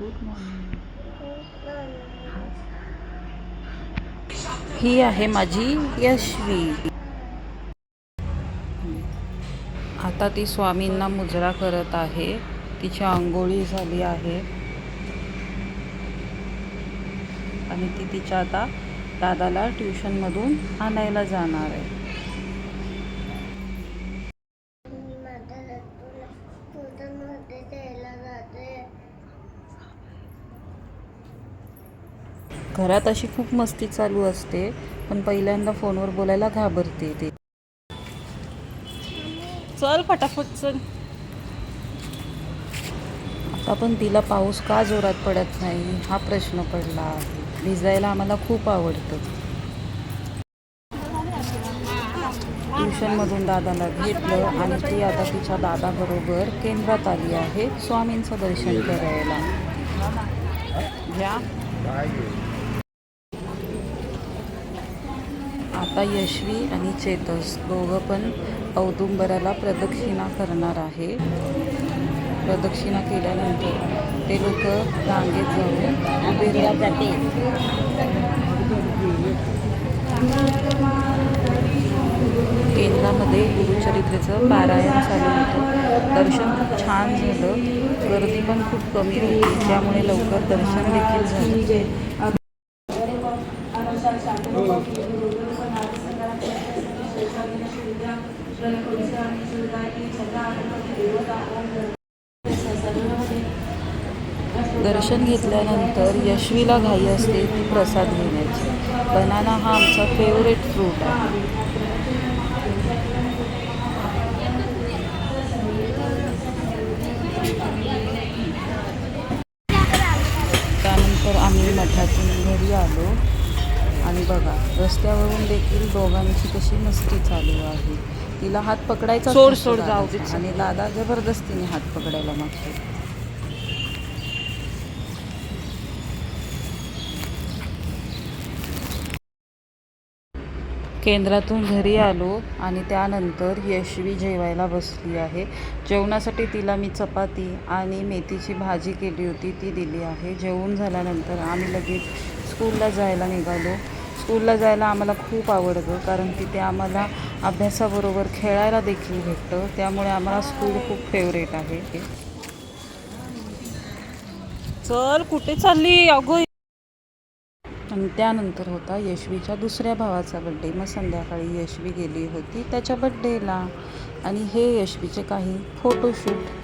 Good morning ही आहे माझी यशवी. आता ती स्वामींना मुजरा करत आहे. तिची आंघोळी झाली आहे. आणि ती तिच्या आता दादाला ट्युशनमधून आणायला जाणार आहे. घरात अशी खूप मस्ती चालू असते पण पहिल्यांदा फोनवर बोलायला घाबरते ते. चल फटाफट चल. आता पण तिला पाऊस का जोरात पडत नाही हा प्रश्न पडला आहे. भिजायला आम्हाला खूप आवडतं. ट्युशनमधून दादाला घेतलं आणि ती आता तिच्या दादाबरोबर केंद्रात आली आहे स्वामींचं दर्शन करायला. घ्या आता यशवी आणि चेतस दोघं पण औदुंबराला प्रदक्षिणा करणार आहे. प्रदक्षिणा केल्यानंतर ते लोक रांगेत जाऊन उभे राहतात केंद्रामध्ये गुरुचरित्रेचं पारायण चालू होतं. दर्शन खूप छान झालं. गर्दी पण खूप कमी होती त्यामुळे लवकर दर्शन देखील झालं. दर्शन घेतल्यानंतर यशवीला घाई असते ती प्रसाद घेण्याची. बनाना हा आमचा फेवरेट फ्रूट आहे. त्यानंतर आम्ही मठातून घरी आलो. आणि बघा रस्त्यावरून देखील दोघांची कशी मस्ती चालू आहे. तिला हात पकडायचा सोड, सोड, जाऊ. आणि दादा जबरदस्तीने हात पकडायला मागतो. केंद्रातून घरी आलो आणि त्यानंतर यशवी जेवायला बसली आहे. जेवणासाठी तिला मी चपाती आणि मेथीची भाजी केली होती ती दिली आहे. जेवून झाल्यानंतर आम्ही लगेच स्कूलला जायला निघालो. स्कूलला जायला आम्हाला खूप आवडतं कारण तिथे आम्हाला अभ्यासाबरोबर खेळायला देखील भेटतं. त्यामुळे आम्हाला स्कूल खूप फेवरेट आहे चल कुठे चालली? अगो आणि त्यानंतर होता यशवीच्या दुसऱ्या भावाचा बड्डे मग संध्याकाळी यशवी गेली होती त्याच्या बड्डेला आणि हे यशवीचे काही फोटोशूट